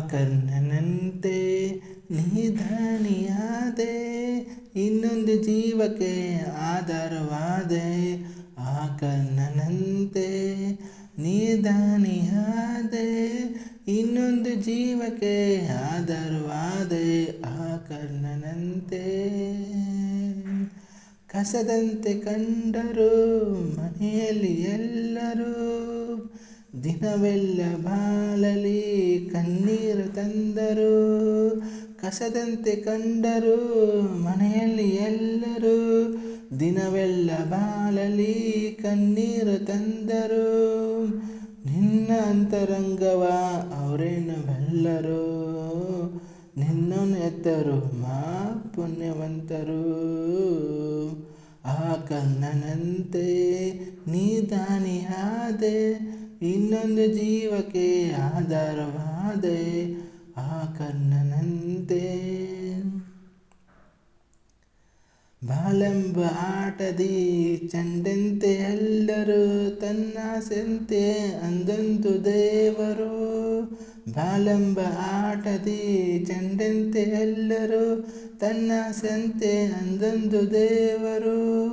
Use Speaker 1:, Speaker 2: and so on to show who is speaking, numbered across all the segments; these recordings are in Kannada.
Speaker 1: ಕರ್ಣನಂತೆ, ನಿಧನಿಯಾದೆ, ಇನ್ನೊಂದು ಜೀವಕ್ಕೆ ಆಧಾರವಾದೆ, ಆ ಕರ್ಣನಂತೆ, ನಿಧನಿಯಾದೆ, ಇನ್ನೊಂದು ಜೀವಕ್ಕೆ ಆಧಾರವಾದೆ, ಆ ಕರ್ಣನಂತೆ. ಕಸದಂತೆ ಕಂಡರು, ಮನೆಯಲ್ಲಿ ಎಲ್ಲರೂ ದಿನವೆಲ್ಲ ಬಾಳಲಿ ಕಣ್ಣೀರು ತಂದರು, ಕಸದಂತೆ ಕಂಡರು ಮನೆಯಲ್ಲಿ ಎಲ್ಲರೂ. ದಿನವೆಲ್ಲ ಬಾಳಲಿ ಕಣ್ಣೀರು ತಂದರು, ನಿನ್ನ ಅಂತರಂಗವ ಅವರೇನು ಬಲ್ಲರು. ನಿನ್ನನ್ನು ಎತ್ತರು ಮಾ ಪುಣ್ಯವಂತರು. ಆ ಕನ್ನನಂತೆ ನೀದಾನಿಯಾದೆ ಇನ್ನೊಂದು ಜೀವಕ್ಕೆ ಆಧಾರವಾದೆ ಆ ಕರ್ಣನಂತೆ. ಬಾಲೆಂಬ ಆಟದಿ ಚಂಡಂತೆ ಎಲ್ಲರೂ ತನ್ನಾಸೆಂತೆ ಅಂದಂತು ದೇವರು. ಬಾಲೆಂಬ ಆಟದಿ ಚಂಡಂತೆ ಎಲ್ಲರೂ ತನ್ನಾಸೆಂತೆ ಅಂದಂದು ದೇವರು.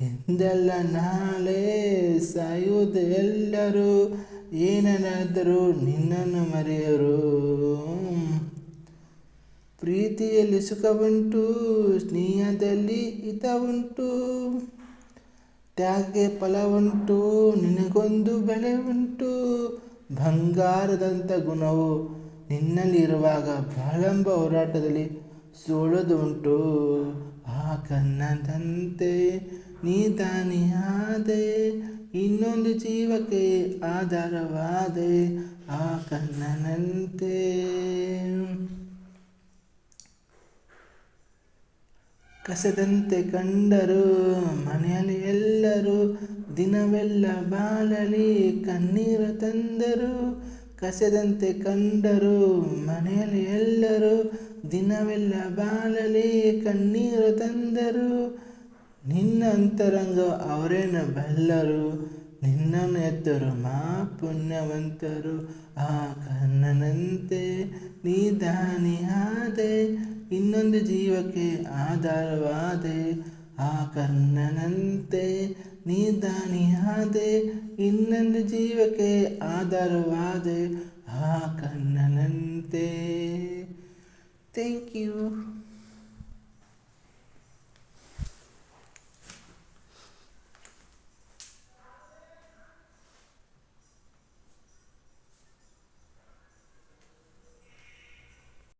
Speaker 1: ಎಂದೆಲ್ಲ ನಾಳೆ ಸಾಯುವುದು ಎಲ್ಲರೂ, ಏನನ್ನಾದರೂ ನಿನ್ನನ್ನು ಮರೆಯರು. ಪ್ರೀತಿಯಲ್ಲಿ ಸುಖವುಂಟು ಸ್ನೇಹದಲ್ಲಿ ಹಿತ ಉಂಟು. ತ್ಯಾಗೆ ಫಲ ಉಂಟು, ನಿನಗೊಂದು ಬೆಳೆ ಉಂಟು. ಬಂಗಾರದಂಥ ಗುಣವು ನಿನ್ನಲ್ಲಿರುವಾಗ ಬಾಳಂಬ ಹೋರಾಟದಲ್ಲಿ ಸೋಳದುಂಟು ಆ ಕನ್ನದಂತೆ ನೀದಾನಿಯಾದೆ ಇನ್ನೊಂದು ಜೀವಕ್ಕೆ ಆಧಾರವಾದೆ, ಆ ಕನ್ನನಂತೆ ಕಸದಂತೆ ಕಂಡರು ಮನೆಯಲ್ಲಿ ಎಲ್ಲರೂ, ದಿನವೆಲ್ಲ ಬಾಳಲಿ ಕಣ್ಣೀರ ತಂದರು. ಕಸದಂತೆ ಕಂಡರು ಮನೆಯಲ್ಲಿ ಎಲ್ಲರೂ, ದಿನವೆಲ್ಲ ಬಾಳಲಿ ಕಣ್ಣೀರು ತಂದರು. ನಿನ್ನ ಅಂತರಂಗ ಅವರೇನು ಬಲ್ಲರು ನಿನ್ನ ಎತ್ತರು ಮಾ ಪುಣ್ಯವಂತರು. ಆ ಕನ್ನನಂತೆ ನೀದಾನಿಯಾದೆ ಇನ್ನೊಂದು ಜೀವಕ್ಕೆ ಆಧಾರವಾದೆ. ಆ ಕರ್ಣನಂತೆ ನೀದಾನಿಯಾದೆ ಇನ್ನೊಂದು ಜೀವಕ್ಕೆ ಆಧಾರವಾದೆ. ಆ ಕರ್ಣನಂತೆ. Thank you